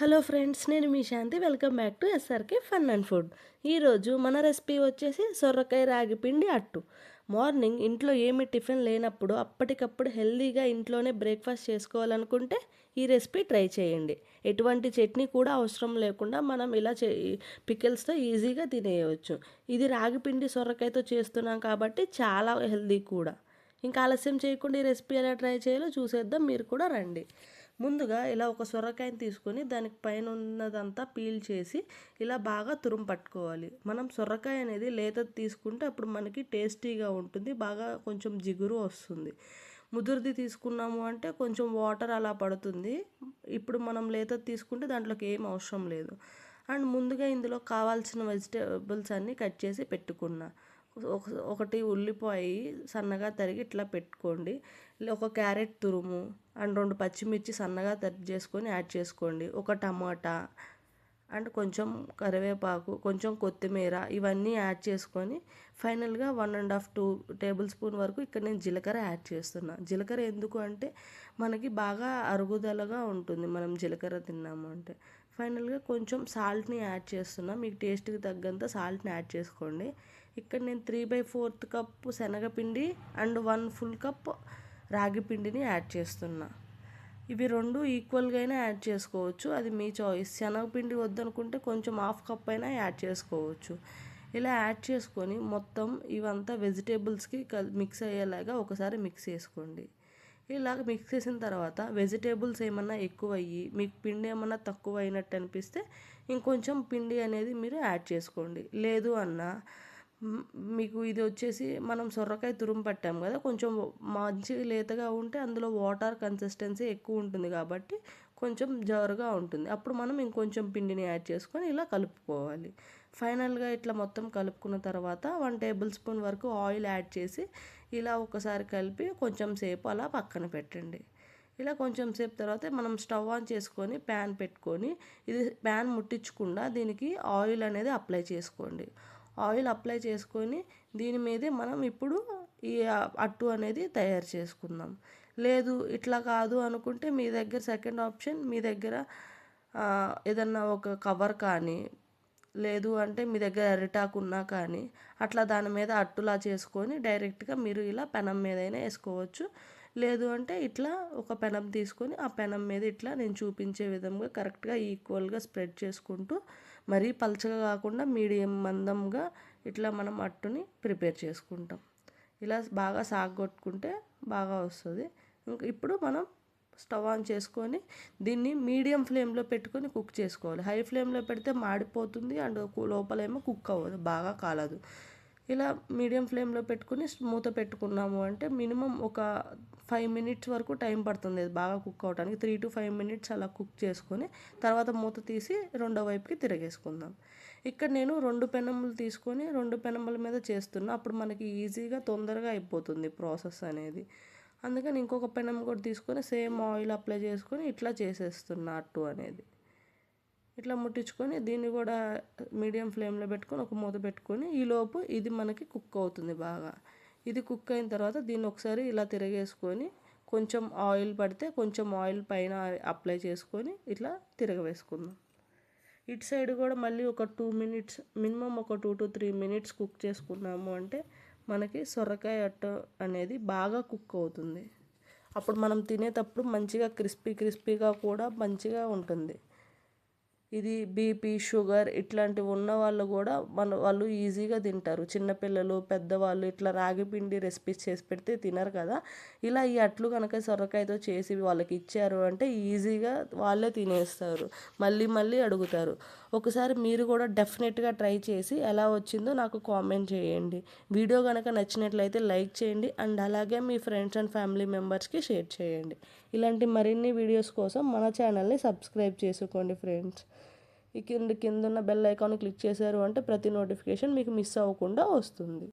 Hello friends నేను మీ Shanti. Welcome back to SRK fun and food. ఈరోజు మన recipe వచ్చేసి సొరకాయ రాగి పిండి అట్టు. మార్నింగ్ ఇంట్లో ఏమి టిఫిన్ లేనప్పుడు అప్పటికప్పుడు హెల్దీగా ఇంట్లోనే బ్రేక్ఫాస్ట్ చేసుకోవాలనుకుంటే ఈ రెసిపీ ట్రై చేయండి. ఎటువంటి చట్నీ కూడా అవసరం లేకుండా మనం ఇలా చే పికిల్స్తో ఈజీగా తినేయవచ్చు. ఇది రాగి పిండి సొరకాయతో చేస్తున్నాం కాబట్టి చాలా హెల్దీ కూడా. ఇంకా ఆలస్యం చేయకుండా ఈ రెసిపీ ఎలా ట్రై చేయాలో చూసేద్దాం. మీరు కూడా రండి. ముందుగా ఇలా ఒక సొరకాయని తీసుకొని దానికి పైన ఉన్నదంతా పీల్ చేసి ఇలా బాగా తురుము పట్టుకోవాలి. మనం సొరకాయ అనేది లేత తీసుకుంటే అప్పుడు మనకి టేస్టీగా ఉంటుంది బాగా కొంచెం జిగురు వస్తుంది. ముదురుది తీసుకున్నాము అంటే కొంచెం వాటర్ అలా పడుతుంది. ఇప్పుడు మనం లేత తీసుకుంటే దాంట్లోకి ఏం అవసరం లేదు. అండ్ ముందుగా ఇందులో కావాల్సిన వెజిటేబుల్స్ అన్నీ కట్ చేసి పెట్టుకున్నా. ఒకటి ఉల్లిపాయ సన్నగా తరిగి ఇట్లా పెట్టుకోండి. ఒక క్యారెట్ తురుము అండ్ రెండు పచ్చిమిర్చి సన్నగా తరిగి చేసుకొని యాడ్ చేసుకోండి. ఒక టమాటా అండ్ కొంచెం కరివేపాకు కొంచెం కొత్తిమీర ఇవన్నీ యాడ్ చేసుకొని ఫైనల్గా one and half two tablespoon వరకు ఇక్కడ నేను జీలకర్ర యాడ్ చేస్తున్నా. జీలకర్ర ఎందుకు అంటే మనకి బాగా అరుగుదలగా ఉంటుంది మనం జీలకర్ర తిన్నాము అంటే. ఫైనల్గా కొంచెం సాల్ట్ని యాడ్ చేస్తున్నా. మీకు టేస్ట్కి తగ్గంత సాల్ట్ని యాడ్ చేసుకోండి. ఇక్కడ నేను త్రీ బై ఫోర్త్ కప్ శనగపిండి అండ్ వన్ ఫుల్ కప్ రాగి పిండిని యాడ్ చేస్తున్నా. ఇవి రెండు ఈక్వల్గానే యాడ్ చేసుకోవచ్చు. అది మీ చాయిస్ శనగపిండి వద్దనుకుంటే కొంచెం హాఫ్ కప్ అయినా యాడ్ చేసుకోవచ్చు. ఇలా యాడ్ చేసుకొని మొత్తం ఇవంతా వెజిటేబుల్స్కి మిక్స్ అయ్యేలాగా ఒకసారి మిక్స్ చేసుకోండి. ఇలాగ మిక్స్ చేసిన తర్వాత వెజిటేబుల్స్ ఏమన్నా ఎక్కువ అయ్యి మీకు పిండి ఏమన్నా తక్కువ అయినట్టు అనిపిస్తే ఇంకొంచెం పిండి అనేది మీరు యాడ్ చేసుకోండి. లేదు అన్నా మీకు ఇది వచ్చేసి మనం సొరకాయ తురుము పట్టాం కదా కొంచెం మంచి లేతగా ఉంటే అందులో వాటర్ కన్సిస్టెన్సీ ఎక్కువ ఉంటుంది కాబట్టి కొంచెం జారుగా ఉంటుంది. అప్పుడు మనం ఇంకొంచెం పిండిని యాడ్ చేసుకొని ఇలా కలుపుకోవాలి. ఫైనల్గా ఇట్లా మొత్తం కలుపుకున్న తర్వాత వన్ టేబుల్ స్పూన్ వరకు ఆయిల్ యాడ్ చేసి ఇలా ఒకసారి కలిపి కొంచెం సేపు అలా పక్కన పెట్టండి. ఇలా కొంచెం సేపు తర్వాత మనం స్టవ్ ఆన్ చేసుకొని ప్యాన్ పెట్టుకొని ఇది ప్యాన్ ముట్టించకుండా దీనికి ఆయిల్ అనేది అప్లై చేసుకోండి. ఆయిల్ అప్లై చేసుకొని దీని మీదే మనం ఇప్పుడు ఈ అట్టు అనేది తయారు చేసుకుందాం. లేదు ఇట్లా కాదు అనుకుంటే మీ దగ్గర సెకండ్ ఆప్షన్ మీ దగ్గర ఏదన్నా ఒక కవర్ కానీ లేదు అంటే మీ దగ్గర అరిటాకు ఉన్నా కానీ అట్లా దాని మీద అట్టులా చేసుకొని డైరెక్ట్గా మీరు ఇలా పెనం మీదైనా వేసుకోవచ్చు. లేదు అంటే ఇట్లా ఒక పెనం తీసుకొని ఆ పెనం మీద ఇట్లా నేను చూపించే విధంగా కరెక్ట్గా ఈక్వల్గా స్ప్రెడ్ చేసుకుంటూ మరీ పలచగా కాకుండా మీడియం మందంగా ఇట్లా మనం అట్టుని ప్రిపేర్ చేసుకుంటాం. ఇలా బాగా సాగొట్టుకుంటే బాగా వస్తుంది. ఇప్పుడు మనం స్టవ్ ఆన్ చేసుకొని దీన్ని మీడియం ఫ్లేమ్లో పెట్టుకొని కుక్ చేసుకోవాలి. హై ఫ్లేమ్లో పెడితే మాడిపోతుంది అండ్ లోపలేమో కుక్ అవ్వదు బాగా కాలదు. ఇలా మీడియం ఫ్లేమ్లో పెట్టుకుని మూత పెట్టుకున్నాము. అంటే మినిమం ఒక ఫైవ్ మినిట్స్ వరకు టైం పడుతుంది. బాగా కుక్ అవడానికి త్రీ టు ఫైవ్ మినిట్స్ అలా కుక్ చేసుకొని తర్వాత మూత తీసి రెండో వైపుకి తిరగేసుకుందాం. ఇక్కడ నేను రెండు పెనములు తీసుకొని రెండు పెనముల మీద చేస్తున్నా. అప్పుడు మనకి ఈజీగా తొందరగా అయిపోతుంది ప్రాసెస్ అనేది. అందుకని ఇంకొక పెనం కూడా తీసుకొని సేమ్ ఆయిల్ అప్లై చేసుకొని ఇట్లా చేసేస్తున్నా అట్టు అనేది. ఇట్లా ముట్టించుకొని దీన్ని కూడా మీడియం ఫ్లేమ్లో పెట్టుకొని ఒక మూత పెట్టుకొని ఈలోపు ఇది మనకి కుక్ అవుతుంది బాగా. ఇది కుక్ అయిన తర్వాత దీన్ని ఒకసారి ఇలా తిరగేసుకొని కొంచెం ఆయిల్ పడితే కొంచెం ఆయిల్ పైన అప్లై చేసుకొని ఇట్లా తిరగవేసుకుందాం. ఇటు సైడ్ కూడా మళ్ళీ ఒక టూ మినిట్స్ మినిమం ఒక two to three minutes cook చేసుకున్నాము అంటే మనకి సొరకాయ అట్ట అనేది బాగా కుక్ అవుతుంది. అప్పుడు మనం తినేటప్పుడు మంచిగా క్రిస్పీ క్రిస్పీగా కూడా మంచిగా ఉంటుంది. ఇది బీపీ షుగర్ ఇట్లాంటివి ఉన్న వాళ్ళు కూడా మన వాళ్ళు ఈజీగా తింటారు. చిన్నపిల్లలు పెద్దవాళ్ళు ఇట్లా రాగి పిండి రెసిపీస్ చేసి పెడితే తినరు కదా. ఇలా ఈ అట్లు కనుక సొరకాయతో చేసి వాళ్ళకి ఇచ్చారు అంటే ఈజీగా వాళ్ళే తినేస్తారు. మళ్ళీ మళ్ళీ అడుగుతారు. ఒకసారి మీరు కూడా డెఫినెట్గా ట్రై చేసి ఎలా వచ్చిందో నాకు కామెంట్ చేయండి. వీడియో కనుక నచ్చినట్లయితే లైక్ చేయండి అండ్ అలాగే మీ ఫ్రెండ్స్ అండ్ ఫ్యామిలీ మెంబర్స్కి షేర్ చేయండి. ఇలాంటి మరిన్ని వీడియోస్ కోసం మన ఛానల్ని సబ్స్క్రైబ్ చేసుకోండి ఫ్రెండ్స్ ఈ కింద కింద ఉన్న బెల్ ఐకాన్ క్లిక్ చేశారు అంటే ప్రతి నోటిఫికేషన్ మీకు మిస్ అవ్వకుండా వస్తుంది.